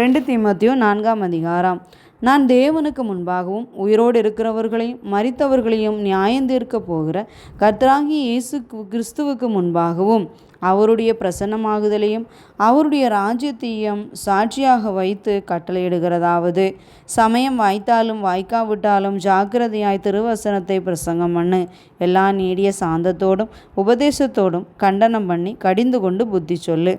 ரெண்டு தீமத்தியும் நான்காம் அதிகாரம். நான் தேவனுக்கு முன்பாகவும் உயிரோடு இருக்கிறவர்களையும் மறித்தவர்களையும் நியாயந்தீர்க்கப் போகிற கத்ராங்கி இயேசு கிறிஸ்துவுக்கு முன்பாகவும் அவருடைய பிரசன்னமாகுதலையும் அவருடைய ராஜ்யத்தையும் சாட்சியாக வைத்து கட்டளையிடுகிறதாவது. சமயம் வாய்த்தாலும் வாய்க்காவிட்டாலும் ஜாக்கிரதையாய் திருவசனத்தை பிரசங்கம் பண்ணு. எல்லா நீடிய சாந்தத்தோடும் உபதேசத்தோடும் கண்டனம் பண்ணி கடிந்து கொண்டு புத்தி சொல்லு.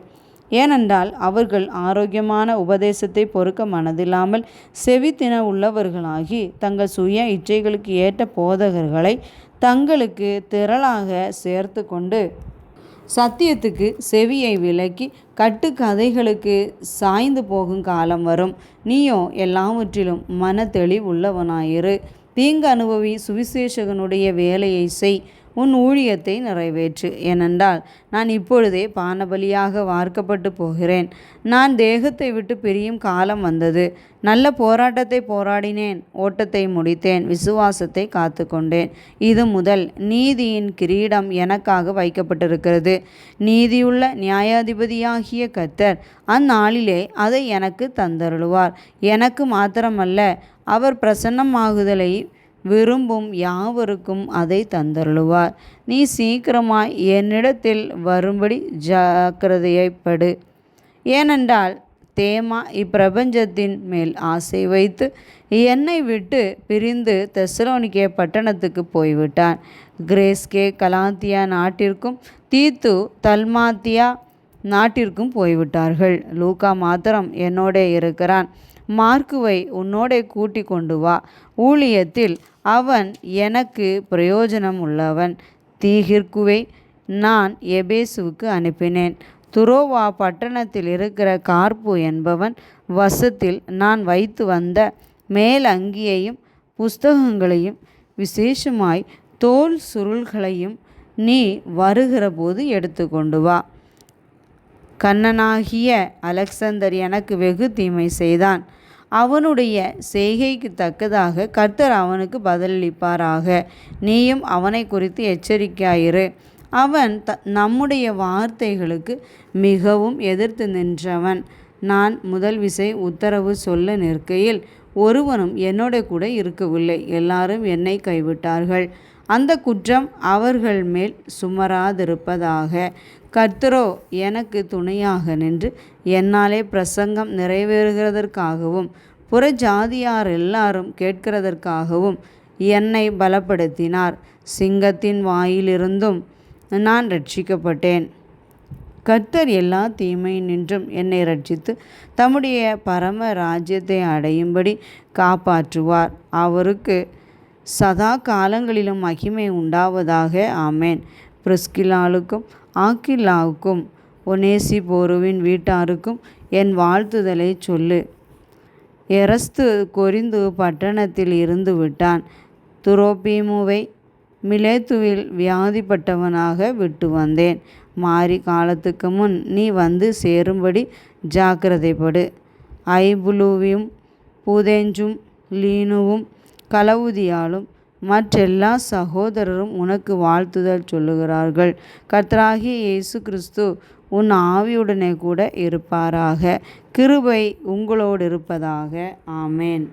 ஏனென்றால் அவர்கள் ஆரோக்கியமான உபதேசத்தை பொறுக்க மனதில்லாமல் செவித்தின உள்ளவர்களாகி தங்கள் சுய இச்சைகளுக்கு ஏற்ற போதகர்களை தங்களுக்கு திரளாக சேர்த்து கொண்டு சத்தியத்துக்கு செவியை விலக்கி கட்டுக்கதைகளுக்கு சாய்ந்து போகும் காலம் வரும். நீயோ எல்லாவற்றிலும் மன தெளிவுள்ளவனாயிரு தீங்கு அனுபவி சுவிசேஷகனுடைய வேலையை செய். உன் ஊழியத்தை நிறைவேற்று. ஏனென்றால் நான் இப்பொழுதே பானபலியாக வார்க்கப்பட்டு போகிறேன். நான் தேகத்தை விட்டு பிரியும் காலம் வந்தது. நல்ல போராட்டத்தை போராடினேன். ஓட்டத்தை முடித்தேன். விசுவாசத்தை காத்து கொண்டேன் இது முதல் நீதியின் கிரீடம் எனக்காக வைக்கப்பட்டிருக்கிறது. நீதியுள்ள நியாயாதிபதியாகிய கத்தர் அந்நாளிலே அதை எனக்கு தந்தருளுவார். எனக்கு மாத்திரமல்ல அவர் பிரசன்னமாகுதலை விரும்பும் யாவருக்கும் அதை தந்தருளுவார். நீ சீக்கிரமாய் என்னிடத்தில் வரும்படி ஜாக்கிரதையைப்படு ஏனென்றால் தேமா இப்பிரபஞ்சத்தின் மேல் ஆசை வைத்து என்னை விட்டு பிரிந்து தெசலோனிக்கே பட்டணத்துக்கு போய்விட்டான். கிரேஸ்கே கலாத்தியா நாட்டிற்கும் தீத்து தல்மாத்தியா நாட்டிற்கும் போய்விட்டார்கள். லூகா மாத்திரம் என்னோட இருக்கிறான். மார்க்குவை உன்னோடே கூட்டி கொண்டு வா. ஊழியத்தில் அவன் எனக்கு பிரயோஜனம் உள்ளவன். தீகிற்குவை நான் எபேசுவுக்கு அனுப்பினேன். துரோவா பட்டணத்தில் இருக்கிற கார்பு என்பவன் வசத்தில் நான் வைத்து வந்த மேலங்கியையும் புஸ்தகங்களையும் விசேஷமாய் தோல் சுருள்களையும் நீ வருகிற போது எடுத்து கொண்டு வா. கண்ணனாகிய அலெக்சந்தர் எனக்கு வெகு தீமை செய்தான். அவனுடைய செய்கைக்கு தக்கதாக கர்த்தர் அவனுக்கு பதிலளிப்பாராக. நீயும் அவனை குறித்து எச்சரிக்கையாயிரு. அவன் த நம்முடைய வார்த்தைகளுக்கு மிகவும் எதிர்த்து நின்றவன். நான் முதல் விசை உத்தரவு சொல்ல நிற்கையில் ஒருவனும் என்னோட கூட இருக்கவில்லை. எல்லாரும் என்னை கைவிட்டார்கள். அந்த குற்றம் அவர்கள் மேல் சுமராதிருப்பதாக. கர்த்தரோ எனக்கு துணையாக நின்று என்னாலே பிரசங்கம் நிறைவேறுகிறதற்காகவும் புற ஜாதியார் எல்லாரும் கேட்கிறதற்காகவும் என்னை பலப்படுத்தினார். சிங்கத்தின் வாயிலிருந்தும் நான் ரட்சிக்கப்பட்டேன். கர்த்தர் எல்லா தீமை நின்றும் என்னை ரட்சித்து தம்முடைய பரம ராஜ்யத்தை அடையும்படி காப்பாற்றுவார். அவருக்கு சதா காலங்களிலும் மகிமை உண்டாவதாக. ஆமேன். பிரிஸ்கிலாளுக்கும் ஆக்கில்லாவுக்கும் ஒனேசி போருவின் வீட்டாருக்கும் என் வாழ்த்துதலை சொல்லு. எரஸ்து கொரிந்து பட்டணத்தில் இருந்து விட்டான் துரோபீமுவை மிலேத்துவில் வியாதிப்பட்டவனாக விட்டு வந்தேன். மாறி காலத்துக்கு முன் நீ வந்து சேரும்படி ஜாக்கிரதைப்படு. ஐபுலுவியும் பூதேஞ்சும் லீனுவும் கலவுதியாலும் மற்றெல்லா சகோதரரும் உனக்கு வாழ்த்துதல் சொல்லுகிறார்கள். கர்த்தராகிய இயேசு கிறிஸ்து உன் ஆவியுடனே கூட இருப்பாராக. கிருபை உங்களோடு இருப்பதாக. ஆமேன்.